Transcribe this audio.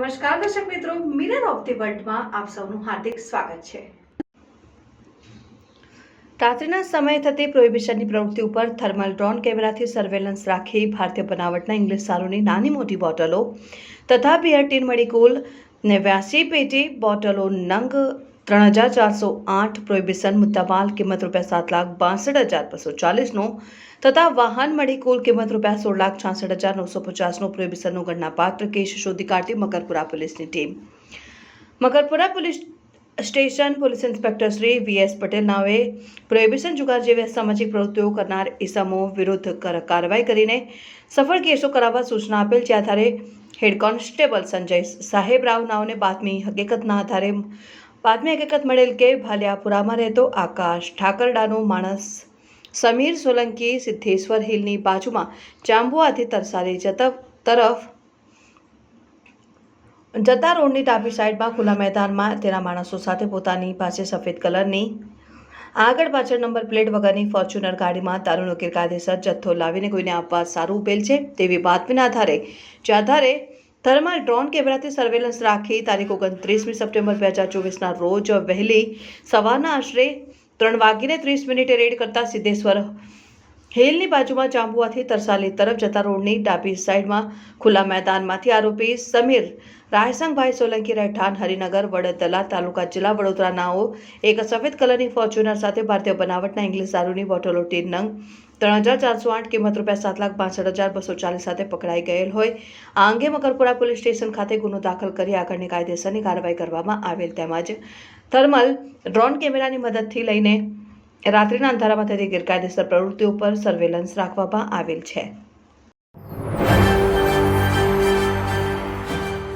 નમસ્કાર દર્શક મિત્રો મિરર ઓફ ધી વર્લ્ડમાં આપ સૌનું હાર્દિક સ્વાગત છે. રાત્રિના સમયે થતી પ્રોહિબિશનની પ્રવૃત્તિ ઉપર થર્મલ ડ્રોન કેમેરાથી સર્વેલન્સ રાખી ભારતીય બનાવટના ઇંગ્લિશ સારોની નાની મોટી બોટલો તથા બિયર ટીન મળી કુલ નેવ્યાસી પેટી બોટલો નંગ ત્રણ હજાર ચારસો આઠ પ્રોહિબિશન મુદ્દામાલ કિંમત રૂપિયા સાત લાખ બાસઠ હજાર બસો ચાલીસનો તથા વાહન મળી કુલ કિંમત રૂપિયા સોળ લાખ છાસઠ હજાર નવસો પચાસનો પ્રોહિબિશનનો ગણનાપાત્ર કેસ શોધી કાઢતી મકરપુરા પોલીસની team. Makarpura police station police inspector Shri VS Patel નાવે prohibition જુગાર જેવી સામાજિક પ્રવૃત્તિઓ કરનાર ઇસમો વિરુદ્ધ કાર્યવાહી કરીને સફળ કેસો કરાવવા સૂચના આપેલ, જે આધારે હેડ કોન્સ્ટેબલ સંજય સાહેબ રાવ નાવને બાતમી હકીકતના આધારે બાતમી હકીકત મળેલ કે ભાલિયાપુરામાં રહેતો આકાશ ઠાકરડાનો માણસ સમીર સોલંકી સિદ્ધેશ્વર હિલની બાજુમાં જાંબુઆથી તરસાલી જતા તરફ જતા રોડની ડાબી સાઈડમાં ખુલ્લા મેદાનમાં તેના માણસો સાથે પોતાની પાસે સફેદ કલરની આગળ પાછળ નંબર પ્લેટ વગરની ફોર્ચ્યુનર ગાડીમાં દારૂનો ગેરકાયદેસર જથ્થો લાવીને કોઈને આપવા સારું ઉપેલ છે તેવી બાતમીના આધારે, જે આધારે થર્મલ ડ્રોન કેમેરાથી સર્વેલન્સ રાખી તારીખ ઓગણત્રીસમી સપ્ટેમ્બર બે હજાર ચોવીસના રોજ વહેલી સવારના આશરે ત્રણ વાગીને ત્રીસ મિનિટે રેડ કરતા સિદ્ધેશ્વર હેલની બાજુમાં જાંબુઆથી તરસાલી તરફ જતા રોડની ડાબી સાઈડમાં ખુલ્લા મેદાનમાંથી આરોપી સમીર રાયસંગભાઈ સોલંકી રહેઠાણ, હરિનગર, વડોદરા તાલુકા જિલ્લા વડોદરા નાઓ એક સફેદ કલરની ફોર્ચ્યુનર સાથે ભારતીય બનાવટના ઇંગ્લિશ દારૂની બોટલો ટીન નંગ ત્રણ હજાર ચારસો આઠ કિંમત રૂપિયા સાત લાખ બાસઠ હજાર બસો ચાલીસ સાથે પકડાઈ ગયેલ હોય. આ અંગે મકરપુરા પોલીસ સ્ટેશન ખાતે ગુનો દાખલ કરી આગળની કાયદેસરની કાર્યવાહી કરવામાં આવેલ તેમજ થર્મલ ડ્રોન કેમેરાની મદદથી લઈને રાત્રિના અંધારામાં થતી ગેરકાયદેસર પ્રવૃત્તિઓ પર સર્વેલન્સ રાખવામાં આવેલ છે.